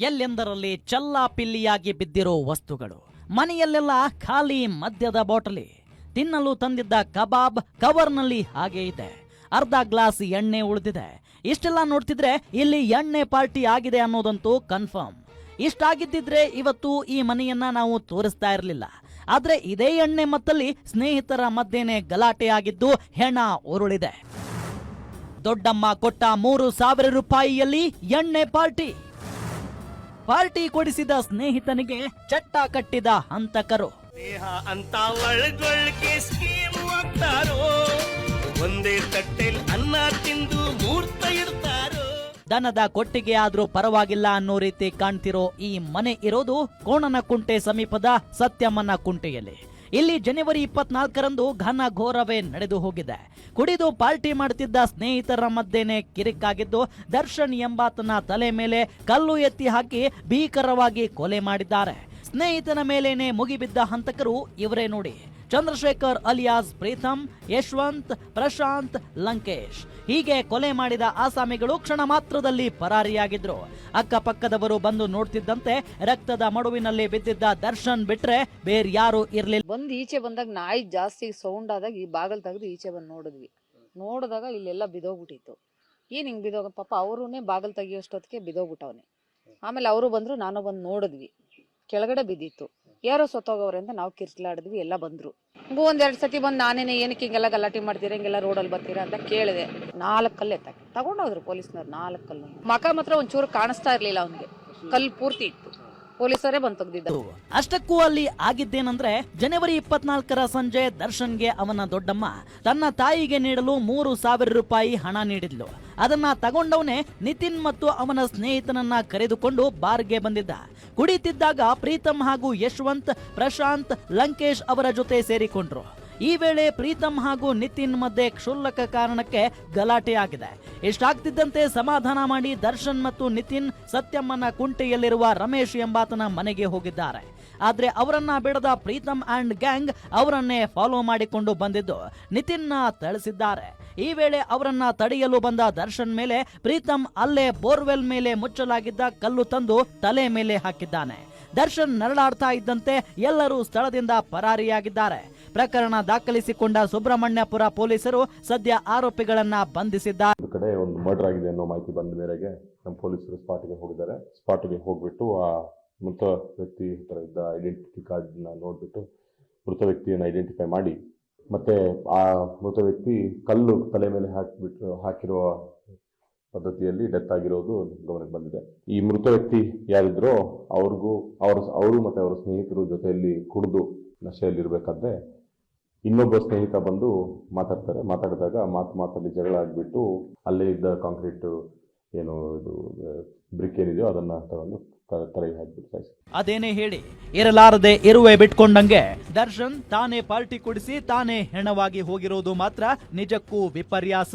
ಎಲ್ಲೆಂದರಲ್ಲಿ ಚಲ್ಲಾಪಿಲ್ಲಿಯಾಗಿ ಬಿದ್ದಿರೋ ವಸ್ತುಗಳು? ಮನೆಯಲ್ಲೆಲ್ಲ ಖಾಲಿ ಮದ್ಯದ ಬಾಟಲಿ. ತಿನ್ನಲು ತಂದಿದ್ದ ಕಬಾಬ್ ಕವರ್ನಲ್ಲಿ ಹಾಗೆ ಇದೆ. ಅರ್ಧ ಗ್ಲಾಸ್ ಎಣ್ಣೆ ಉಳಿದಿದೆ. ಇಷ್ಟೆಲ್ಲ ನೋಡ್ತಿದ್ರೆ ಇಲ್ಲಿ ಎಣ್ಣೆ ಪಾರ್ಟಿ ಆಗಿದೆ ಅನ್ನೋದಂತೂ ಕನ್ಫರ್ಮ್. ಇಷ್ಟಾಗಿದ್ದಿದ್ರೆ ಇವತ್ತು ಈ ಮನೆಯನ್ನ ನಾವು ತೋರಿಸ್ತಾ ಇರಲಿಲ್ಲ. ಆದ್ರೆ ಇದೇ ಎಣ್ಣೆ ಮತ್ತಲ್ಲಿ ಸ್ನೇಹಿತರ ಮಧ್ಯೆನೆ ಗಲಾಟೆ ಆಗಿದ್ದು ಹೆಣ ಉರುಳಿದೆ. ದೊಡ್ಡಮ್ಮ ಕೊಟ್ಟ ಮೂರು ಸಾವಿರ ರೂಪಾಯಿಯಲ್ಲಿ ಎಣ್ಣೆ ಪಾರ್ಟಿ. ಪಾರ್ಟಿ ಕೊಡಿಸಿದ ಸ್ನೇಹಿತನಿಗೆ ಚಟ್ಟ ಕಟ್ಟಿದ ಹಂತಕರು. ಸ್ನೇಹ ಅಂತ ಒಳಗೊಳಗೆ ಸ್ಕೀಮ್ ಹಾಕ್ತಾರೋ ಒಂದೇ ತಟ್ಟೆಲ್ ಅನ್ನ ತಿಂದು ಮೂರ್ತ ದನದ ಕೊಟ್ಟಿಗೆ ಆದ್ರೂ ಪರವಾಗಿಲ್ಲ ಅನ್ನೋ ರೀತಿ ಕಾಣ್ತಿರೋ ಈ ಮನೆ ಇರೋದು ಕೋಣನ ಕುಂಟೆ ಸಮೀಪದ ಸತ್ಯಮ್ಮನ ಕುಂಟೆಯಲ್ಲಿ ಇಲ್ಲಿ ಜನವರಿ ಇಪ್ಪತ್ನಾಲ್ಕರಂದು ಘನ ಘೋರವೇ ನಡೆದು ಹೋಗಿದೆ. ಕುಡಿದು ಪಾರ್ಟಿ ಮಾಡುತ್ತಿದ್ದ ಸ್ನೇಹಿತರ ಮಧ್ಯೆನೆ ಕಿರಿಕಾಗಿದ್ದು, ದರ್ಶನ್ ಎಂಬಾತನ ತಲೆ ಮೇಲೆ ಕಲ್ಲು ಎತ್ತಿ ಹಾಕಿ ಭೀಕರವಾಗಿ ಕೊಲೆ ಮಾಡಿದ್ದಾರೆ. ಸ್ನೇಹಿತನ ಮೇಲೇನೆ ಮುಗಿಬಿದ್ದ ಹಂತಕರು ಇವರೇ ನೋಡಿ. ಚಂದ್ರಶೇಖರ್, ಅಲಿಯಾಸ್, ಪ್ರೀತಮ್, ಯಶವಂತ್, ಪ್ರಶಾಂತ್, ಲಂಕೇಶ್. ಹೀಗೆ ಕೊಲೆ ಮಾಡಿದ ಆಸಾಮಿಗಳು ಕ್ಷಣ ಮಾತ್ರದಲ್ಲಿ ಪರಾರಿಯಾಗಿದ್ರು. ಅಕ್ಕಪಕ್ಕದವರು ಬಂದು ನೋಡ್ತಿದ್ದಂತೆ ರಕ್ತದ ಮಡುವಿನಲ್ಲಿ ಬಿದ್ದಿದ್ದ ದರ್ಶನ್ ಬಿಟ್ರೆ ಬೇರ್ಯಾರೂ ಇರ್ಲಿಲ್ಲ. ಬಂದು ಈಚೆ ಬಂದಾಗ ನಾಯಿ ಜಾಸ್ತಿ ಸೌಂಡ್ ಆದಾಗ ಈ ಬಾಗಲ್ ತೆಗೆದು ಈಚೆ ಬಂದು ನೋಡಿದ್ವಿ. ನೋಡಿದಾಗ ಇಲ್ಲೆಲ್ಲ ಬಿದೋಗ್ಬಿಟ್ಟಿತ್ತು ಏನು ಹಿಂಗೆ ಬಿದೋಗ ಪಾಪ ಅವರೂನೇ ಬಾಗಲ್ ತೆಗಿಯೋಷ್ಟೊತ್ತಿಗೆ ಬಿದೋಗ್ಬಿಟ್ಟವನೆ ಆಮೇಲೆ ಅವರು ಬಂದರು, ನಾನು ಬಂದು ನೋಡಿದ್ವಿ. ಕೆಳಗಡೆ ಬಿದ್ದಿತ್ತು. ಯಾರೋ ಸತ್ತೋಗವ್ರೆ ಅಂತ ನಾವು ಕಿರ್ಚ್ಲಾಡಿದ್ವಿ ಎಲ್ಲ ಬಂದ್ರು. ಹಂಗೂ ಒಂದೆರಡು ಸತಿ ಬಂದು ನಾನೇನೆ ಏನಕ್ಕೆ ಹಿಂಗೆಲ್ಲ ಗಲಾಟೆ ಮಾಡ್ತೀರಾ ಹಿಂಗೆಲ್ಲ ರೋಡಲ್ಲಿ ಬರ್ತೀರಾ ಅಂತ ಕೇಳಿದೆ. ನಾಲ್ಕು ಕಲ್ಲು ಎತ್ತಾಕಿ ತಗೊಂಡೋದ್ರು ಪೊಲೀಸ್ನವ್ರು ನಾಲ್ಕು ಕಲ್ಲು ಮಕ ಮಾತ್ರ ಒಂಚೂರು ಕಾಣಿಸ್ತಾ ಇರ್ಲಿಲ್ಲ ಅವನಿಗೆ. ಕಲ್ಲು ಪೂರ್ತಿ ಇತ್ತು. ಪೊಲೀಸರೇ ಬಂದು ತೆಗ್ದಿದ್ದರು. ಅಷ್ಟಕ್ಕೂ ಅಲ್ಲಿ ಆಗಿದ್ದೇನಂದ್ರೆ ಜನವರಿ ಇಪ್ಪತ್ನಾಲ್ಕರ ಸಂಜೆ ದರ್ಶನ್ಗೆ ಅವನ ದೊಡ್ಡಮ್ಮ ತನ್ನ ತಾಯಿಗೆ ನೀಡಲು ಮೂರು ಸಾವಿರ ರೂಪಾಯಿ ಹಣ ನೀಡಿದ್ಲು. ಅದನ್ನ ತಗೊಂಡವನೇ ನಿತಿನ್ ಮತ್ತು ಅವನ ಸ್ನೇಹಿತನನ್ನ ಕರೆದುಕೊಂಡು ಬಾರ್ಗೆ ಬಂದಿದ್ದ. ಕುಡಿತಿದ್ದಾಗ ಪ್ರೀತಮ್ ಹಾಗೂ ಯಶವಂತ್, ಪ್ರಶಾಂತ್, ಲಂಕೇಶ್ ಅವರ ಜೊತೆ ಸೇರಿಕೊಂಡ್ರು. ಈ ವೇಳೆ ಪ್ರೀತಮ್ ಹಾಗೂ ನಿತಿನ್ ಮಧ್ಯೆ ಕ್ಷುಲ್ಲಕ ಕಾರಣಕ್ಕೆ ಗಲಾಟೆ ಆಗಿದೆ. ಇಷ್ಟಾಗ್ತಿದ್ದಂತೆ ಸಮಾಧಾನ ಮಾಡಿ ದರ್ಶನ್ ಮತ್ತು ನಿತಿನ್ ಸತ್ಯಮ್ಮನ ಕುಂಟೆಯಲ್ಲಿರುವ ರಮೇಶ್ ಎಂಬಾತನ ಮನೆಗೆ ಹೋಗಿದ್ದಾರೆ. ಆದ್ರೆ ಅವರನ್ನ ಬಿಡದ ಪ್ರೀತಮ್ ಅಂಡ್ ಗ್ಯಾಂಗ್ ಅವರನ್ನೇ ಫಾಲೋ ಮಾಡಿಕೊಂಡು ಬಂದಿದ್ದು ನಿತಿನ್ನ ತಳಿಸಿದ್ದಾರೆ ಈ ವೇಳೆ ಅವರನ್ನ ತಡೆಯಲು ಬಂದ ದರ್ಶನ್ ಮೇಲೆ ಪ್ರೀತಮ್ ಅಲ್ಲೇ ಬೋರ್ವೆಲ್ ಮೇಲೆ ಮುಚ್ಚಲಾಗಿದ್ದ ಕಲ್ಲು ತಂದು ತಲೆ ಮೇಲೆ ಹಾಕಿದ್ದಾನೆ. ದರ್ಶನ್ ನರಳಾಡ್ತಾ ಇದ್ದಂತೆ ಎಲ್ಲರೂ ಸ್ಥಳದಿಂದ ಪರಾರಿಯಾಗಿದ್ದಾರೆ. ಪ್ರಕರಣ ದಾಖಲಿಸಿಕೊಂಡ ಸುಬ್ರಹ್ಮಣ್ಯಪುರ ಪೊಲೀಸರು ಸದ್ಯ ಆರೋಪಿಗಳನ್ನ ಬಂಧಿಸಿದ್ದಾರೆ. ಕಡೆ ಒಂದು ಮರ್ಡರ್ ಆಗಿದೆ ಅನ್ನೋ ಮಾಹಿತಿ ಬಂದ ಮೇರೆಗೆ ನಮ್ಮ ಪೊಲೀಸರು ಸ್ಪಾಟಿಗೆ ಹೋಗಿದ್ದಾರೆ. ಸ್ಪಾಟಿಗೆ ಹೋಗ್ಬಿಟ್ಟು ಆ ಮೃತ ವ್ಯಕ್ತಿ ಹತ್ರ ಇದ್ದ ಐಡೆಂಟಿಟಿ ಕಾರ್ಡ್ನ ನೋಡಿಬಿಟ್ಟು ಮೃತ ವ್ಯಕ್ತಿಯನ್ನು ಐಡೆಂಟಿಫೈ ಮಾಡಿ, ಮತ್ತೆ ಆ ಮೃತ ವ್ಯಕ್ತಿ ಕಲ್ಲು ತಲೆ ಮೇಲೆ ಹಾಕಿಬಿಟ್ಟು, ಹಾಕಿರುವ ಪದ್ಧತಿಯಲ್ಲಿ ಡೆತ್ ಆಗಿರೋದು ಗಮನಕ್ಕೆ ಬಂದಿದೆ. ಈ ಮೃತ ವ್ಯಕ್ತಿ ಯಾರಿದ್ರೋ ಅವ್ರಿಗೂ, ಅವ್ರ, ಅವರು ಮತ್ತೆ ಅವರ ಸ್ನೇಹಿತರು ಜೊತೆಯಲ್ಲಿ ಕುಡಿದು ನಶೆಯಲ್ಲಿರ್ಬೇಕಾದ್ರೆ ಇನ್ನೊಬ್ಬ ಸ್ನೇಹಿತ ಬಂದು ಮಾತಾಡ್ತಾರೆ. ಮಾತಾಡಿದಾಗ ಮಾತು ಮಾತಲ್ಲಿ ಜಗಳ ಆಗಿಬಿಟ್ಟು ಅಲ್ಲೇ ಇದ್ದ ಕಾಂಕ್ರೀಟ್ ಏನು ಇದು ಬ್ರಿಕ್ ಏನಿದೆಯೋ ಅದನ್ನ ತಗೊಂಡು ತಲೆಗೆ ಸಾಯಿಸಿ ಅದೇನೇ ಹೇಳಿ, ಇರಲಾರದೆ ಇರುವೆ ಬಿಟ್ಕೊಂಡಂಗೆ ದರ್ಶನ್ ತಾನೇ ಪಾರ್ಟಿ ಕೊಡಿಸಿ ತಾನೇ ಹೆಣವಾಗಿ ಹೋಗಿರೋದು ಮಾತ್ರ ನಿಜಕ್ಕೂ ವಿಪರ್ಯಾಸ.